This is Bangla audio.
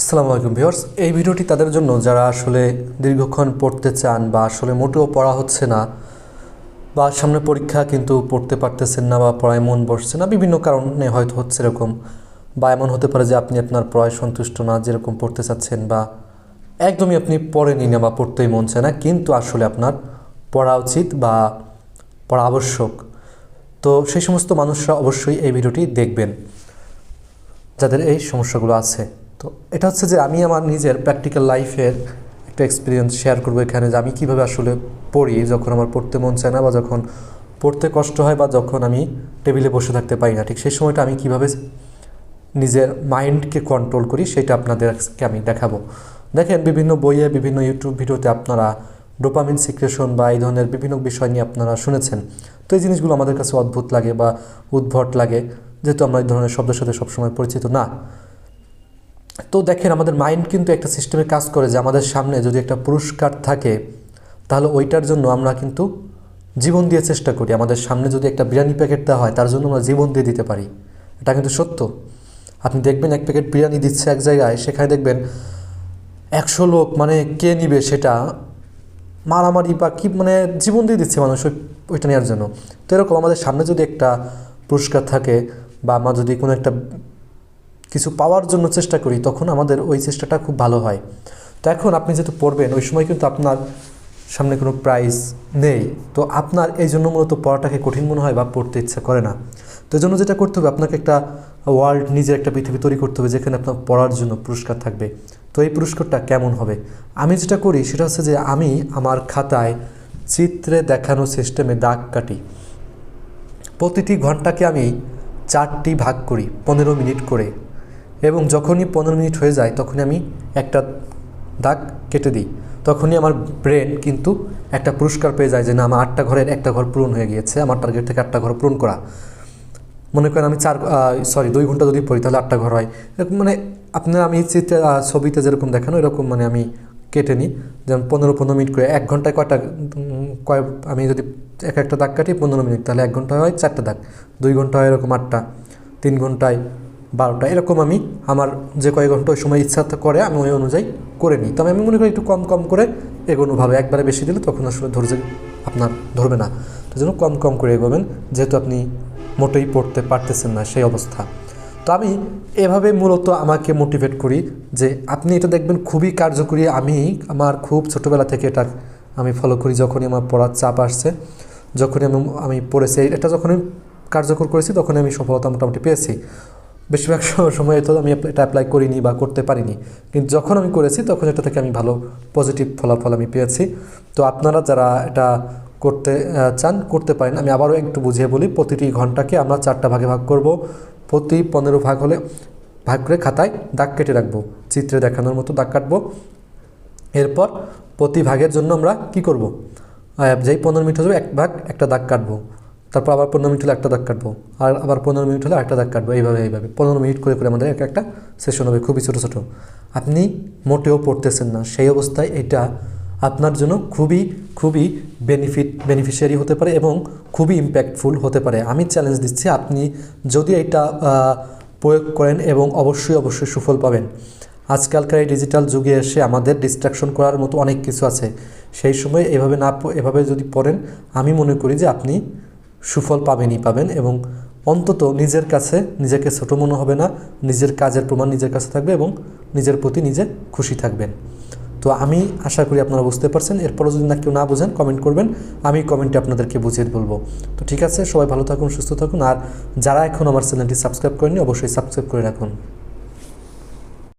আসসালামু আলাইকুম ভিউয়ার্স। এই ভিডিওটি তাদের জন্য যারা আসলে দীর্ঘক্ষণ পড়তে চান বা আসলে মোটেও পড়া হচ্ছে না বা সামনে পরীক্ষা কিন্তু পড়তে পারতেছেন না বা পড়ায় মন বসছে না, বিভিন্ন কারণে হয়তো হচ্ছে এরকম বা এমন হতে পারে যে আপনি আপনার পড়ায় সন্তুষ্ট না, যেরকম পড়তে চাচ্ছেন বা একদমই আপনি পড়েনি না বা পড়তেই মন চায় না, কিন্তু আসলে আপনার পড়া উচিত বা পড়া আবশ্যক। তো সেই সমস্ত মানুষরা অবশ্যই এই ভিডিওটি দেখবেন যাদের এই সমস্যাগুলো আছে। তো এটা হচ্ছে যে আমি আমার নিজের প্র্যাকটিক্যাল লাইফের একটা এক্সপিরিয়েন্স শেয়ার করব এখানে যে আমি কীভাবে আসলে পড়ি, যখন আমার পড়তে মন চায় না বা যখন পড়তে কষ্ট হয় বা যখন আমি টেবিলে বসে থাকতে পারি না, ঠিক সেই সময়টা আমি কীভাবে নিজের মাইন্ডকে কন্ট্রোল করি সেটা আপনাদেরকে আমি দেখাবো। দেখেন বিভিন্ন বইয়ে, বিভিন্ন ইউটিউব ভিডিওতে আপনারা ডোপামিন সিক্রেশন বা এই ধরনের বিভিন্ন বিষয় নিয়ে আপনারা শুনেছেন। তো এই জিনিসগুলো আমাদের কাছে অদ্ভুত লাগে বা উদ্ভট লাগে, যেহেতু আমরা এই ধরনের শব্দের সাথে সবসময় পরিচিত না। তো দেখেন, আমাদের মাইন্ড কিন্তু একটা সিস্টেমে কাজ করে যে আমাদের সামনে যদি একটা পুরস্কার থাকে, তাহলে ওইটার জন্য আমরা কিন্তু জীবন দিয়ে চেষ্টা করি। আমাদের সামনে যদি একটা বিরিয়ানি প্যাকেট দেওয়া হয়, তার জন্য আমরা জীবন দিয়ে দিতে পারি। এটা কিন্তু সত্য। আপনি দেখবেন, এক প্যাকেট বিরিয়ানি দিচ্ছে এক জায়গায়, সেখানে দেখবেন একশো লোক মানে কে নিবে সেটা মারামারি বা কি মানে জীবন দিয়ে দিচ্ছে মানুষ ওই, ওইটা নেওয়ার জন্য। তো এরকম আমাদের সামনে যদি একটা পুরস্কার থাকে বা আমার যদি কোনো একটা কিছু পাওয়ার জন্য চেষ্টা করি, তখন আমাদের ওই চেষ্টাটা খুব ভালো হয়। তো এখন আপনি যেহেতু পড়বেন, ওই সময় কিন্তু আপনার সামনে কোনো প্রাইজ নেই। তো আপনার এই জন্য মূলত পড়াটাকে কঠিন মনে হয় বা পড়তে ইচ্ছা করে না। তো এই জন্য যেটা করতে হবে, আপনাকে একটা ওয়ার্ল্ড নিজের একটা পৃথিবী তৈরি করতে হবে, যেখানে আপনার পড়ার জন্য পুরস্কার থাকবে। তো এই পুরস্কারটা কেমন হবে? আমি যেটা করি, সেটা হচ্ছে যে আমি আমার খাতায় চিত্রে দেখানো সিস্টেমে দাগ কাটি। প্রতিটি ঘন্টাকে আমি চারটি ভাগ করি, পনেরো মিনিট করে। এবং যখনই পনেরো মিনিট হয়ে যায়, তখনই আমি একটা দাগ কেটে দিই। তখনই আমার ব্রেন কিন্তু একটা পুরস্কার পেয়ে যায় যে, না, আমার আটটা ঘরের একটা ঘর পূরণ হয়ে গিয়েছে। আমার টার্গেট থেকে আটটা ঘর পূরণ করা। মনে করেন আমি চার সরি দুই ঘণ্টা যদি পড়ি, তাহলে আটটা ঘর হয়। এরকম মানে আপনার আমি চিত্রে ছবিতে যেরকম দেখানো, এরকম মানে আমি কেটে নিই। যেমন পনেরো পনেরো মিনিট করে এক ঘন্টায় কয়টা কয়, আমি যদি এক একটা দাগ কাটি, পনেরো মিনিট, তাহলে এক ঘণ্টা হয় চারটা দাগ। দুই ঘণ্টা হয় এরকম আটটা। তিন ঘন্টায় বারোটা। এরকম আমি আমার যে কয়েক ঘণ্টা সময় ইচ্ছা করে আমি ওই অনুযায়ী করে নিই। তবে আমি মনে করি একটু কম কম করে এগোনো একবারে বেশি দিলে তখন আসলে ধৈর্য আপনার ধরবে না। তো জন্য কম কম করে এগোবেন, যেহেতু আপনি মোটেই পড়তে পারতেছেন না সেই অবস্থা। তো আমি এভাবে মূলত আমাকে মোটিভেট করি যে আপনি এটা দেখবেন খুবই কার্যকরী। আমি আমার খুব ছোটোবেলা থেকে এটা আমি ফলো করি যখনই আমার পড়ার চাপ আসছে। যখনই আমি আমি পড়েছি, এটা যখনই কার্যকর করেছি তখনই আমি সফলতা মোটামুটি পেয়েছি। বেশিরভাগ সময় তো আমি এটা অ্যাপ্লাই করিনি বা করতে পারিনি। কিন্তু যখন আমি করেছি, তখন এটা থেকে আমি ভালো পজিটিভ ফলাফল আমি পেয়েছি। তো আপনারা যারা এটা করতে চান, করতে পারেন। আমি আবারও একটু বুঝিয়ে বলি, প্রতিটি ঘন্টাকে আমরা চারটা ভাগে ভাগ করব। প্রতি পনেরো ভাগ হলে ভাগ করে খাতায় দাগ কেটে রাখব। চিত্রে দেখানোর মতো দাগ কাটবো। এরপর প্রতি ভাগের জন্য আমরা কি করব? যেই পনেরো মিনিট হবে এক ভাগ একটা দাগ কাটবো। তারপর আবার পনেরো মিনিট হলে একটা দাগ কাটবো। আর আবার পনেরো মিনিট হলে একটা দাগ কাটবো, এইভাবে এইভাবে। পনেরো মিনিট করে করে আমাদের এক একটা সেশন হবে, খুবই ছোটো ছোটো। আপনি মোটেও পড়তেছেন না। সেই অবস্থায় এটা আপনার জন্য খুবই খুবই বেনিফিট বেনিফিশিয়ারি হতে পারে এবং খুবই ইম্প্যাক্টফুল হতে পারে। আমি চ্যালেঞ্জ দিচ্ছি, আপনি যদি এটা প্রয়োগ করেন এবং অবশ্যই অবশ্যই সুফল পাবেন। আজকালকার এই ডিজিটাল যুগে এসে আমাদের ডিস্ট্রাকশন করার মতো অনেক কিছু আছে। সেই সময় এভাবে না, এভাবে যদি পড়েন, আমি মনে করি যে আপনি সুফল পাবেনই পাবেন এবং অন্তত নিজের কাছে নিজেকে ছোট মনে হবে না, নিজের কাজের প্রমাণ নিজের কাছে থাকবে এবং নিজের প্রতি নিজে খুশি থাকবেন। তো আমি আশা করি আপনারা বুঝতে পারছেন। এরপরও যদি না কেউ না বোঝেন কমেন্ট করবেন। আমি কমেন্টে আপনাদেরকে বুঝিয়ে বলব। তো ঠিক আছে, সবাই ভালো থাকুন, সুস্থ থাকুন। আর যারা এখন আমার চ্যানেলটি সাবস্ক্রাইব করেনি অবশ্যই সাবস্ক্রাইব করে রাখুন।